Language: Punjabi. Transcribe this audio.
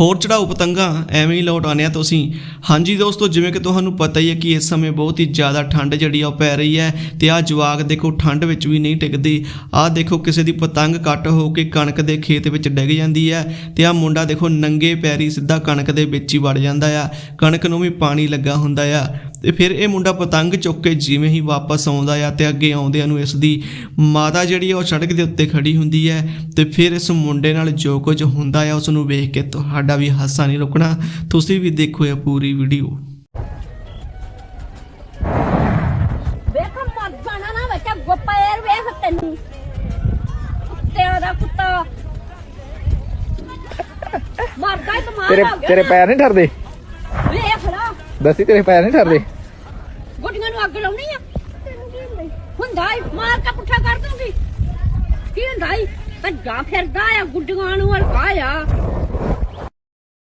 ਹੋਰ ਚੜਾਓ ਪਤੰਗਾ, ਐਵੇਂ ਹੀ ਲੌਟ ਆਉਂਦੇ ਆ ਤੁਸੀਂ। ਹਾਂਜੀ ਦੋਸਤੋ, ਜਿਵੇਂ ਕਿ ਤੁਹਾਨੂੰ ਪਤਾ ਹੀ ਹੈ ਕਿ ਇਸ ਸਮੇਂ ਬਹੁਤ ਹੀ ਜ਼ਿਆਦਾ ਠੰਡ ਜਿਹੜੀ ਆ ਉਹ ਪੈ ਰਹੀ ਹੈ ਤੇ ਆ ਜਵਾਕ ਦੇਖੋ ਠੰਡ ਵਿੱਚ ਵੀ ਨਹੀਂ ਟਿਕਦੀ। ਆ ਦੇਖੋ ਕਿਸੇ ਦੀ ਪਤੰਗ ਕੱਟ ਹੋ ਕੇ ਕਣਕ ਦੇ ਖੇਤ ਵਿੱਚ ਡਿੱਗ ਜਾਂਦੀ ਹੈ ਤੇ ਆ ਮੁੰਡਾ ਦੇਖੋ ਨੰਗੇ ਪੈਰੀ ਸਿੱਧਾ ਕਣਕ ਦੇ ਵਿੱਚ ਹੀ ਵੜ ਜਾਂਦਾ ਆ। ਕਣਕ ਨੂੰ ਵੀ ਪਾਣੀ ਲੱਗਾ ਹੁੰਦਾ ਆ। ਤੇ ਫਿਰ ਇਹ ਮੁੰਡਾ ਪਤੰਗ ਚੁੱਕ ਕੇ ਜਿਵੇਂ ਹੀ ਵਾਪਸ ਆਉਂਦਾ ਆ ਤੇ ਅੱਗੇ ਆਉਂਦਿਆਂ ਨੂੰ ਇਸ ਦੀ ਮਾਤਾ ਜਿਹੜੀ ਆ ਉਹ ਸੜਕ ਦੇ ਉੱਤੇ ਖੜੀ ਹੁੰਦੀ ਹੈ ਤੇ ਫਿਰ ਇਸ ਮੁੰਡੇ ਨਾਲ ਜੋ ਕੁਝ ਹੁੰਦਾ ਆ ਉਸ ਨੂੰ ਵੇਖ ਕੇ ਤੁਹਾਡਾ ਵੀ ਹਾਸਾ ਨਹੀਂ ਰੁਕਣਾ। ਤੁਸੀਂ ਵੀ ਦੇਖੋ ਇਹ ਪੂਰੀ ਵੀਡੀਓ। ਵੇਖ ਮਰ ਜਾਣਾ ਨਾ ਬੱਚਾ ਗੋਪੇਰ ਵੇਖ ਤੈਨੂੰ। ਕੁੱਤੇ ਦਾ ਕੁੱਤਾ। ਮਰਦਾ ਹੀ ਕਮਾਲ ਤੇਰੇ ਪੈਰ ਨਹੀਂ ਠਰਦੇ ਦੱਸੀ ਤੇਰੇ ਪੈਰ ਨਹੀਂ ਠਰਦੇ। ਗੁੱਡੀਆਂ ਨੂੰ ਅੱਗ ਲਾਉਣੀ ਆ। ਹੁੰਦਾ ਹੀ ਮਾਰ ਕੇ ਪੁੱਠਾ ਕਰ ਦੂੰਗੀ ਕੀ ਹੁੰਦਾ ਹੀ ਭੱਜਾ ਫਿਰਦਾ ਆ, ਗੁੱਡੀਆਂ ਨੂੰ ਹਲਕਾ ਆ।